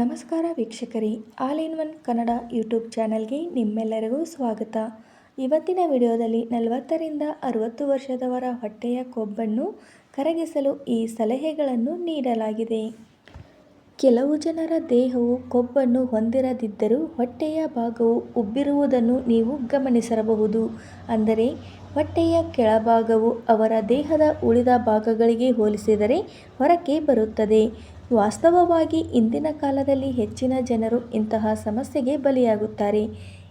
ನಮಸ್ಕಾರ ವೀಕ್ಷಕರೇ, all in one Kannada YouTube ಚಾನಲ್ಗೆ ನಿಮ್ಮೆಲ್ಲರಿಗೂ ಸ್ವಾಗತ. ಇವತ್ತಿನ ವಿಡಿಯೋದಲ್ಲಿ ನಲವತ್ತರಿಂದ ಅರುವತ್ತು ವರ್ಷದವರ ಹೊಟ್ಟೆಯ ಕೊಬ್ಬನ್ನು ಕರಗಿಸಲು ಈ ಸಲಹೆಗಳನ್ನು ನೀಡಲಾಗಿದೆ. ಕೆಲವು ಜನರ ದೇಹವು ಕೊಬ್ಬನ್ನು ಹೊಂದಿರದಿದ್ದರೂ ಹೊಟ್ಟೆಯ ಭಾಗವು ಉಬ್ಬಿರುವುದನ್ನು ನೀವು ಗಮನಿಸಿರಬಹುದು ಅಂದರೆ, ಹೊಟ್ಟೆಯ ಕೆಳಭಾಗವು ಅವರ ದೇಹದ ಉಳಿದ ಭಾಗಗಳಿಗೆ ಹೋಲಿಸಿದರೆ ಹೊರಕ್ಕೆ ಬರುತ್ತದೆ. ವಾಸ್ತವವಾಗಿ ಇಂದಿನ ಕಾಲದಲ್ಲಿ ಹೆಚ್ಚಿನ ಜನರು ಇಂತಹ ಸಮಸ್ಯೆಗೆ ಬಲಿಯಾಗುತ್ತಾರೆ.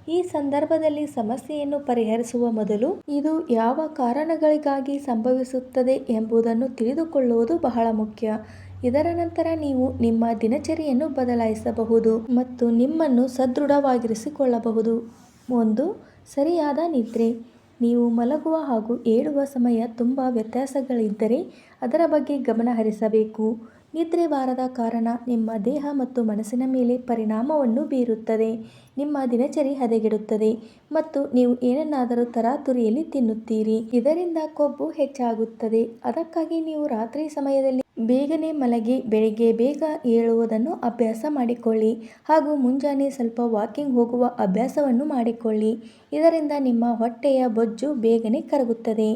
ಈ ಸಂದರ್ಭದಲ್ಲಿ ಸಮಸ್ಯೆಯನ್ನು ಪರಿಹರಿಸುವ ಮೊದಲು ಇದು ಯಾವ ಕಾರಣಗಳಿಗಾಗಿ ಸಂಭವಿಸುತ್ತದೆ ಎಂಬುದನ್ನು ತಿಳಿದುಕೊಳ್ಳುವುದು ಬಹಳ ಮುಖ್ಯ. ಇದರ ನಂತರ ನೀವು ನಿಮ್ಮ ದಿನಚರಿಯನ್ನು ಬದಲಾಯಿಸಬಹುದು ಮತ್ತು ನಿಮ್ಮನ್ನು ಸದೃಢವಾಗಿರಿಸಿಕೊಳ್ಳಬಹುದು. ಒಂದು, ಸರಿಯಾದ ನಿದ್ರೆ. ನೀವು ಮಲಗುವ ಹಾಗೂ ಏಳುವ ಸಮಯ ತುಂಬ ವ್ಯತ್ಯಾಸಗಳಿದ್ದರೆ ಅದರ ಬಗ್ಗೆ ಗಮನ ಹರಿಸಬೇಕು ನಿದ್ರೆ ಬಾರದ ಕಾರಣ ನಿಮ್ಮ ದೇಹ ಮತ್ತು ಮನಸ್ಸಿನ ಮೇಲೆ ಪರಿಣಾಮವನ್ನು ಬೀರುತ್ತದೆ. ನಿಮ್ಮ ದಿನಚರಿ ಹದಗೆಡುತ್ತದೆ ಮತ್ತು ನೀವು ಏನನ್ನಾದರೂ ತರಾತುರಿಯಲ್ಲಿ ತಿನ್ನುತ್ತೀರಿ. ಇದರಿಂದ ಕೊಬ್ಬು ಹೆಚ್ಚಾಗುತ್ತದೆ. ಅದಕ್ಕಾಗಿ ನೀವು ರಾತ್ರಿ ಸಮಯದಲ್ಲಿ ಬೇಗನೆ ಮಲಗಿ ಬೆಳಿಗ್ಗೆ ಬೇಗ ಏಳುವುದನ್ನು ಅಭ್ಯಾಸ ಮಾಡಿಕೊಳ್ಳಿ ಹಾಗೂ ಮುಂಜಾನೆ ಸ್ವಲ್ಪ ವಾಕಿಂಗ್ ಹೋಗುವ ಅಭ್ಯಾಸವನ್ನು ಮಾಡಿಕೊಳ್ಳಿ. ಇದರಿಂದ ನಿಮ್ಮ ಹೊಟ್ಟೆಯ ಬೊಜ್ಜು ಬೇಗನೆ ಕರಗುತ್ತದೆ.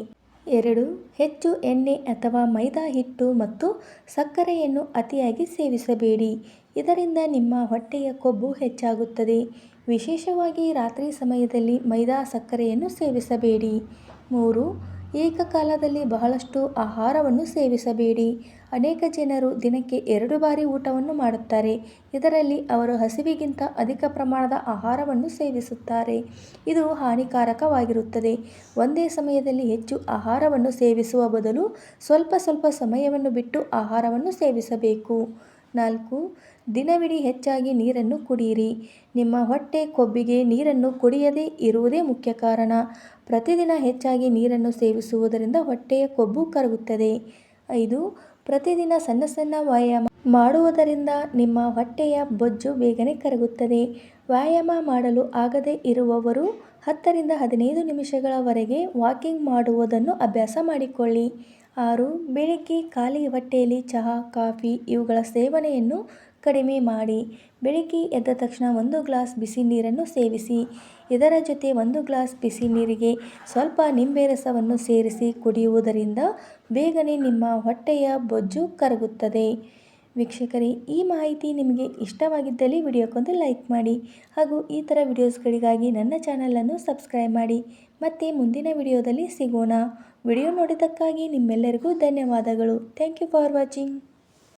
ಎರಡು, ಹೆಚ್ಚು ಎಣ್ಣೆ ಅಥವಾ ಮೈದಾ ಹಿಟ್ಟು ಮತ್ತು ಸಕ್ಕರೆಯನ್ನು ಅತಿಯಾಗಿ ಸೇವಿಸಬೇಡಿ. ಇದರಿಂದ ನಿಮ್ಮ ಹೊಟ್ಟೆಯ ಕೊಬ್ಬು ಹೆಚ್ಚಾಗುತ್ತದೆ. ವಿಶೇಷವಾಗಿ ರಾತ್ರಿ ಸಮಯದಲ್ಲಿ ಮೈದಾ ಸಕ್ಕರೆಯನ್ನು ಸೇವಿಸಬೇಡಿ. ಮೂರು, ಏಕಕಾಲದಲ್ಲಿ ಬಹಳಷ್ಟು ಆಹಾರವನ್ನು ಸೇವಿಸಬೇಡಿ. ಅನೇಕ ಜನರು ದಿನಕ್ಕೆ ಎರಡು ಬಾರಿ ಊಟವನ್ನು ಮಾಡುತ್ತಾರೆ. ಇದರಲ್ಲಿ ಅವರು ಹಸಿವಿಗಿಂತ ಅಧಿಕ ಪ್ರಮಾಣದ ಆಹಾರವನ್ನು ಸೇವಿಸುತ್ತಾರೆ. ಇದು ಹಾನಿಕಾರಕವಾಗಿರುತ್ತದೆ. ಒಂದೇ ಸಮಯದಲ್ಲಿ ಹೆಚ್ಚು ಆಹಾರವನ್ನು ಸೇವಿಸುವ ಬದಲು ಸ್ವಲ್ಪ ಸ್ವಲ್ಪ ಸಮಯವನ್ನು ಬಿಟ್ಟು ಆಹಾರವನ್ನು ಸೇವಿಸಬೇಕು. ನಾಲ್ಕು, ದಿನವಿಡೀ ಹೆಚ್ಚಾಗಿ ನೀರನ್ನು ಕುಡಿಯಿರಿ ನಿಮ್ಮ ಹೊಟ್ಟೆ ಕೊಬ್ಬಿಗೆ ನೀರನ್ನು ಕುಡಿಯದೇ ಇರುವುದೇ ಮುಖ್ಯ ಕಾರಣ. ಪ್ರತಿದಿನ ಹೆಚ್ಚಾಗಿ ನೀರನ್ನು ಸೇವಿಸುವುದರಿಂದ ಹೊಟ್ಟೆಯ ಕೊಬ್ಬು ಕರಗುತ್ತದೆ. ಐದು ಪ್ರತಿದಿನ ಸಣ್ಣ ಸಣ್ಣ ವ್ಯಾಯಾಮ ಮಾಡುವುದರಿಂದ ನಿಮ್ಮ ಹೊಟ್ಟೆಯ ಬೊಜ್ಜು ಬೇಗನೆ ಕರಗುತ್ತದೆ. ವ್ಯಾಯಾಮ ಮಾಡಲು ಆಗದೇ ಇರುವವರು ಹತ್ತರಿಂದ ಹದಿನೈದು ನಿಮಿಷಗಳವರೆಗೆ ವಾಕಿಂಗ್ ಮಾಡುವುದನ್ನು ಅಭ್ಯಾಸ ಮಾಡಿಕೊಳ್ಳಿ. ಆರು, ಬೆಳಿಗ್ಗೆ ಖಾಲಿ ಹೊಟ್ಟೆಯಲ್ಲಿ ಚಹಾ, ಕಾಫಿ ಇವುಗಳ ಸೇವನೆಯನ್ನು ಕಡಿಮೆ ಮಾಡಿ. ಬೆಳಿಗ್ಗೆ ಎದ್ದ ತಕ್ಷಣ ಒಂದು ಗ್ಲಾಸ್ ಬಿಸಿ ನೀರನ್ನು ಸೇವಿಸಿ. ಇದರ ಜೊತೆ ಒಂದು ಗ್ಲಾಸ್ ಬಿಸಿ ನೀರಿಗೆ ಸ್ವಲ್ಪ ನಿಂಬೆ ರಸವನ್ನು ಸೇರಿಸಿ ಕುಡಿಯುವುದರಿಂದ ಬೇಗನೆ ನಿಮ್ಮ ಹೊಟ್ಟೆಯ ಬೊಜ್ಜು ಕರಗುತ್ತದೆ. ವೀಕ್ಷಕರೇ, ಈ ಮಾಹಿತಿ ನಿಮಗೆ ಇಷ್ಟವಾಗಿದ್ದಲ್ಲಿ ವಿಡಿಯೋಕ್ಕೊಂದು ಲೈಕ್ ಮಾಡಿ ಹಾಗೂ ಈ ಥರ ವಿಡಿಯೋಸ್ಗಳಿಗಾಗಿ ನನ್ನ ಚಾನಲನ್ನು ಸಬ್ಸ್ಕ್ರೈಬ್ ಮಾಡಿ. ಮತ್ತೆ ಮುಂದಿನ ವಿಡಿಯೋದಲ್ಲಿ ಸಿಗೋಣ. ವಿಡಿಯೋ ನೋಡಿದ್ದಕ್ಕಾಗಿ ನಿಮ್ಮೆಲ್ಲರಿಗೂ ಧನ್ಯವಾದಗಳು. Thank you for watching.